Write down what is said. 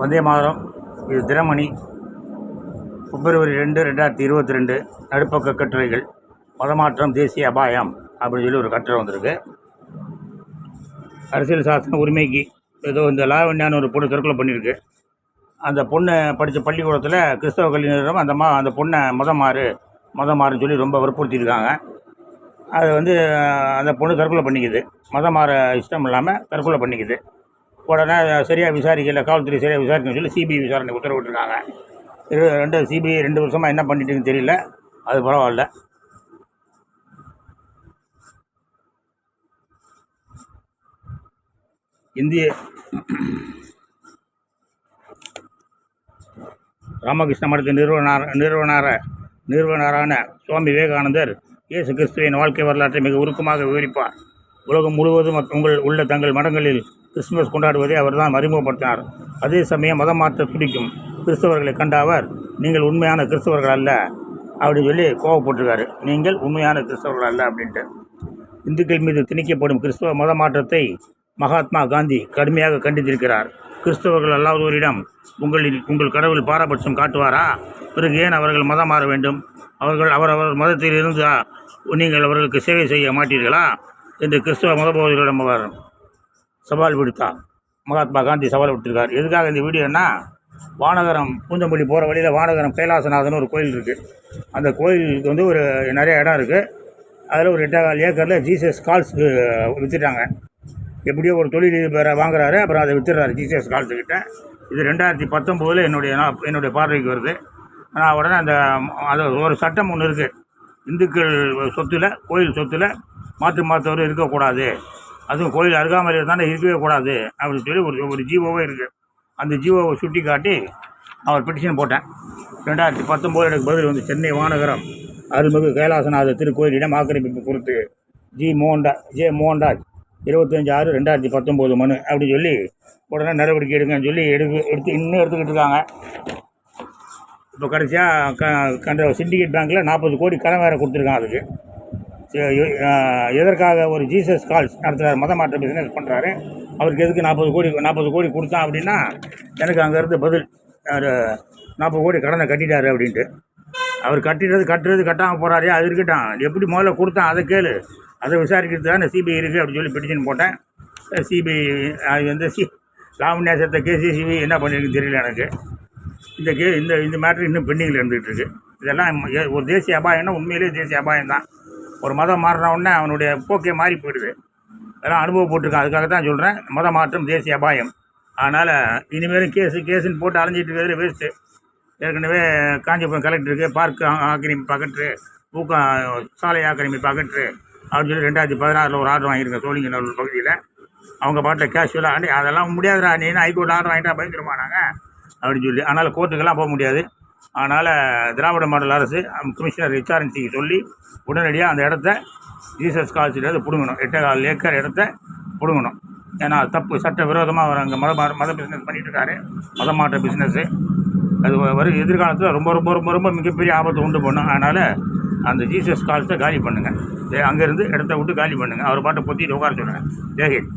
வந்தே மாதம் இது தினமணி பிப்ரவரி ரெண்டு ரெண்டாயிரத்தி இருபத்தி ரெண்டு. நடுப்பக்க கட்டுரைகள். மதமாற்றம் தேசிய அபாயம் அப்படின்னு சொல்லி ஒரு கட்டுரை வந்திருக்கு. அரசியல் சாசன உரிமைக்கு ஏதோ இந்த லாவண்யான்னு ஒரு பொண்ணு தற்கொலை பண்ணியிருக்கு. அந்த பொண்ணு படித்த பள்ளிக்கூடத்தில் கிறிஸ்தவ நிறுவனம் அந்த மா அந்த பொண்ணை மதம் மாறு மதம் மாறுன்னு சொல்லி ரொம்ப வற்புறுத்தியிருக்காங்க. அது வந்து அந்த பொண்ணு தற்கொலை பண்ணிக்குது. மதம் மாற இஷ்டம் இல்லாமல் தற்கொலை பண்ணிக்குது. உடனே சரியாக விசாரிக்கல காவல்துறை சரியாக விசாரிக்கணும்னு சொல்லி சிபிஐ விசாரணை உத்தரவிட்டிருக்காங்க. இரு ரெண்டு சிபிஐ ரெண்டு வருஷமாக என்ன பண்ணிட்டுன்னு தெரியல. அது பரவாயில்ல. இந்திய ராமகிருஷ்ண மடத்தின் நிறுவனர் நிறுவனர நிறுவனரான சுவாமி விவேகானந்தர் இயேசு கிறிஸ்துவின் வாழ்க்கை வரலாற்றை மிக உருக்கமாக விவரிப்பார். உலகம் முழுவதும் உங்கள் உள்ள தங்கள் மடங்களில் கிறிஸ்துமஸ் கொண்டாடுவதை அவர் தான் அறிமுகப்படுத்தினார். அதே சமயம் மதம் மாற்ற துடிக்கும் கிறிஸ்தவர்களை கண்ட அவர் நீங்கள் உண்மையான கிறிஸ்தவர்கள் அல்ல அப்படின்னு சொல்லி கோவப்பட்டிருக்காரு. நீங்கள் உண்மையான கிறிஸ்தவர்கள் அல்ல அப்படின்ட்டு. இந்துக்கள் மீது திணிக்கப்படும் கிறிஸ்தவ மத மாற்றத்தை மகாத்மா காந்தி கடுமையாக கண்டித்திருக்கிறார். கிறிஸ்தவர்கள் அல்லாதோரிடம் உங்களில் உங்கள் கடவுள் பாரபட்சம் காட்டுவாரா? பிறகு ஏன் அவர்கள் மதம் மாற வேண்டும்? அவர்கள் அவரவர் மதத்தில் இருந்தா நீங்கள் அவர்களுக்கு சேவை செய்ய மாட்டீர்களா? என்று கிறிஸ்தவ மதபோதரிடம் அவர் சவால் விடுத்தார் மகாத்மா காந்தி சவால் விட்டிருக்கார். எதுக்காக இந்த வீடியோன்னா வானகரம் பூந்தமல்லி போகிற வழியில் வானகரம் கைலாசநாதன் ஒரு கோயில் இருக்குது அந்த கோயிலுக்கு வந்து ஒரு நிறைய இடம் இருக்குது அதில் ஒரு எட்டேகால் ஏக்கரில் ஜீசஸ் கால்ஸ்க்கு விற்றுட்டாங்க எப்படியோ ஒரு தொழில் பேரை வாங்குறாரு அப்புறம் அதை விற்றுறாரு ஜீசஸ் கால்ஸுக்கிட்ட இது ரெண்டாயிரத்தி பத்தொம்போதில் என்னுடைய நான் என்னுடைய பார்வைக்கு வருது. நான் உடனே அந்த அது ஒரு சட்டம் ஒன்று இருக்குது இந்துக்கள் சொத்தில் கோயில் சொத்தில் மாற்று மாற்றவர் இருக்கக்கூடாது. அதுவும் கோயில் அருகாமையில் தானே இருக்கவே கூடாது அப்படின்னு சொல்லி ஒரு ஒரு ஜீவோவே இருக்குது அந்த ஜீவோவை சுட்டி காட்டி அவர் பெட்டிஷன் போட்டேன் ரெண்டாயிரத்தி பத்தொம்போது எனக்கு பதில் வந்து சென்னை மாநகரம் அருள்மிகு கைலாசநாத திருக்கோயிலிடம் ஆக்கிரமிப்பு குறித்து ஜி மோகன்டா ஜே மோகன்ராஜ் இருபத்தஞ்சி ஆறு ரெண்டாயிரத்தி பத்தொம்போது மனு அப்படின்னு சொல்லி உடனே நடவடிக்கை எடுங்கன்னு சொல்லி எடுக்க எடுத்து இன்னும் எடுத்துக்கிட்டு இருக்காங்க. இப்போ கடைசியாக க கண்ட சிண்டிகேட் பேங்க்கில் நாற்பது கோடி கடன் வேறு கொடுத்துருக்காங்க அதுக்கு. எதற்காக ஒரு ஜீசஸ் கால்ஸ் நடத்துகிறார் மத மாற்ற பிஸ்னஸ் பண்ணுறாரு அவருக்கு எதுக்கு நாற்பது கோடி நாற்பது கோடி கொடுத்தான் அப்படின்னா எனக்கு அங்கேருந்து பதில் நாற்பது கோடி கடனை கட்டிட்டாரு அப்படின்ட்டு. அவர் கட்டிடுறது கட்டுறது கட்டாமல் போகிறாரு அது இருக்கட்டும். எப்படி முதல்ல கொடுத்தான் அதை கேளு. அதை விசாரிக்கிறது விசாரிக்கிறதுக்கான சிபிஐ இருக்குது அப்படின்னு சொல்லி பிடிச்சின்னு போட்டேன். சிபிஐ அது வந்து சி லாவண்யா சேர்த்த கேசி சிபிஐ என்ன பண்ணியிருக்குன்னு தெரியல எனக்கு. இந்த கே இந்த இந்த மேட்ரு இன்னும் பெண்டிங்கில் இருந்துகிட்டு இருக்கு. இதெல்லாம் ஒரு தேசிய அபாயம்னா உண்மையிலேயே தேசிய அபாயம் தான் ஒரு மதம் மாறின உடனே அவனுடைய போக்கே மாறி போயிடுது. அதெல்லாம் அனுபவப்பட்டிருக்கேன். அதுக்காக தான் சொல்கிறேன் மத மாற்றம் தேசிய அபாயம். அதனால் இனிமேலும் கேஸு கேஸுன்னு போட்டு அலைஞ்சிட்டு இருக்கிறதுல வேஸ்ட்டு ஏற்கனவே காஞ்சிபுரம் கலெக்டருக்கு பார்க் ஆ- ஆக்கிரமிப்பு அகற்று ஊக்கம் சாலை ஆக்கிரமிப்பு அகற்று அப்படின்னு சொல்லி ரெண்டாயிரத்தி பதினாறில் ஒரு ஆர்டர் வாங்கியிருக்கேன் சோழிங்கநல்லூர் பகுதியில். அவங்க பாட்டில் கேஷுவலாக அதெல்லாம் முடியாதுடா நீ ஹைகோர்ட் ஆர்டர் வாங்கிட்டா பயந்துருமா நாங்கள் அப்படின்னு சொல்லி. அதனால் கோர்ட்டுக்கெல்லாம் போக முடியாது. அதனால் திராவிட மாடல் அரசு கமிஷனர் ஹெச்ஆர்என்சிக்கு சொல்லி உடனடியாக அந்த இடத்த ஜீசஸ் காலேஜ்லேருந்து பிடுங்கணும். எட்டே கால் ஏக்கர் இடத்த பிடுங்கணும். ஏன்னா தப்பு. சட்ட விரோதமாக அவர் அங்கே மத மா- மத பிஸ்னஸ் பண்ணிகிட்ருக்காரு இருக்காரு மத மாற்ற பிஸ்னஸ்ஸு அது வரும். எதிர்காலத்தில் ரொம்ப ரொம்ப ரொம்ப ரொம்ப மிகப்பெரிய ஆபத்தை உண்டு பண்ணும் அதனால் அந்த ஜீசஸ் கால்ஸை காலி பண்ணுங்கள் அங்கேருந்து இடத்த விட்டு காலி பண்ணுங்கள் அவர் பாட்டை பொத்திட்டு உட்கார சொல்கிறேன் ஜெயஹிந்த்.